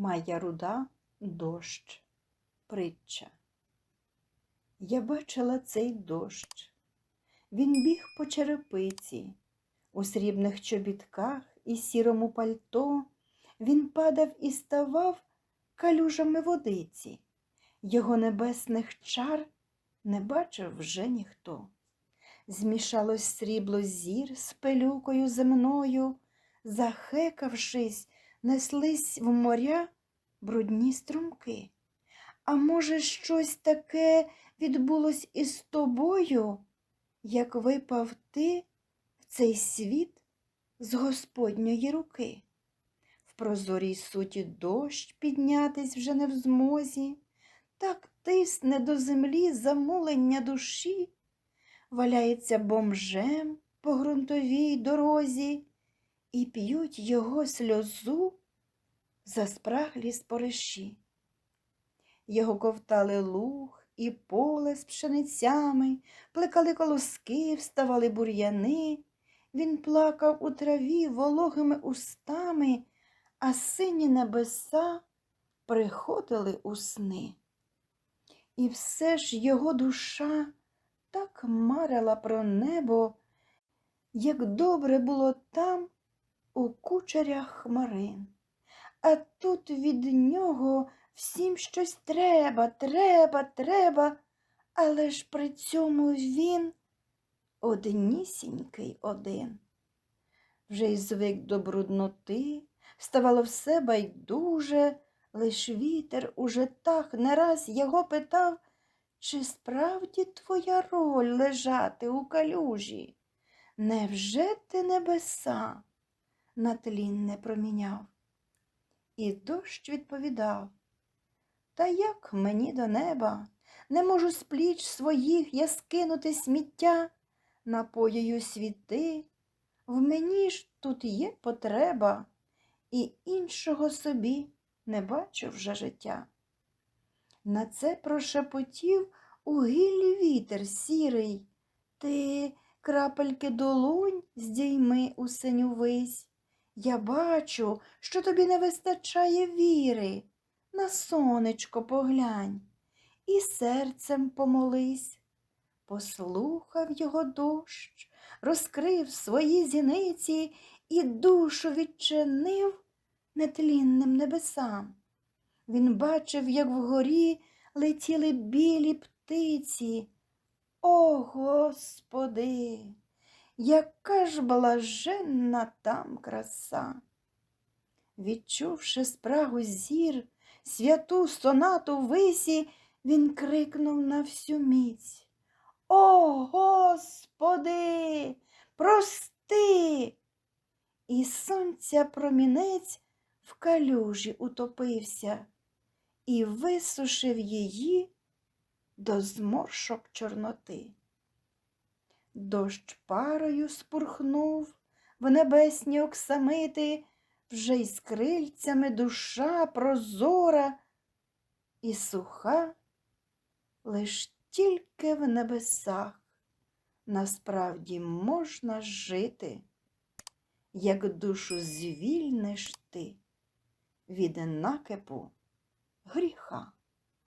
Майя руда дощ, притча. Я бачила цей дощ. Він біг по черепиці, у срібних чобітках і сірому пальто. Він падав і ставав калюжами водиці. Його небесних чар не бачив вже ніхто. Змішалось срібло зір з пилюкою земною, захекавшись, неслись в моря брудні струмки. А може, щось таке відбулось із тобою, як випав ти в цей світ з Господньої руки? В прозорій суті дощ піднятись вже не в змозі, так тисне до землі замулення душі, валяється бомжем по ґрунтовій дорозі і п'ють його сльозу за спраглі спориші. Його ковтали луг і поле з пшеницями, плекали колоски, вставали бур'яни. Він плакав у траві вологими устами, а сині небеса приходили у сни. І все ж його душа так марила про небо, як добре було там у кучерях хмарин. А тут від нього всім щось треба, треба, треба, але ж при цьому він однісінький один. Вже й звик до брудноти, ставало все байдуже, лиш вітер уже так не раз його питав, чи справді твоя роль лежати у калюжі? Невже ти небеса на тлін не проміняв? І дощ відповідав, Та як мені до неба? Не можу з пліч своїх я скинути сміття, напоюю світи, в мені ж тут є потреба, і іншого собі не бачу вже життя. На це прошепотів у гіллі вітер сірий. Ти крапельки долонь здійми у синю вись. Я бачу, що тобі не вистачає віри. На сонечко поглянь і серцем помолись. Послухав його дощ, розкрив свої зіниці і душу відчинив нетлінним небесам. Він бачив, як вгорі летіли білі птиці. О, Господи, яка ж блаженна там краса! Відчувши спрагу зір, святу сонату висі, він крикнув на всю міць. О, Господи, прости! І сонця промінець в калюжі утопився і висушив її до зморшок чорноти. Дощ парою спурхнув в небесні оксамити, вже й з крильцями душа прозора і суха, лиш тільки в небесах насправді можна жити, як душу звільниш ти від накипу гріха.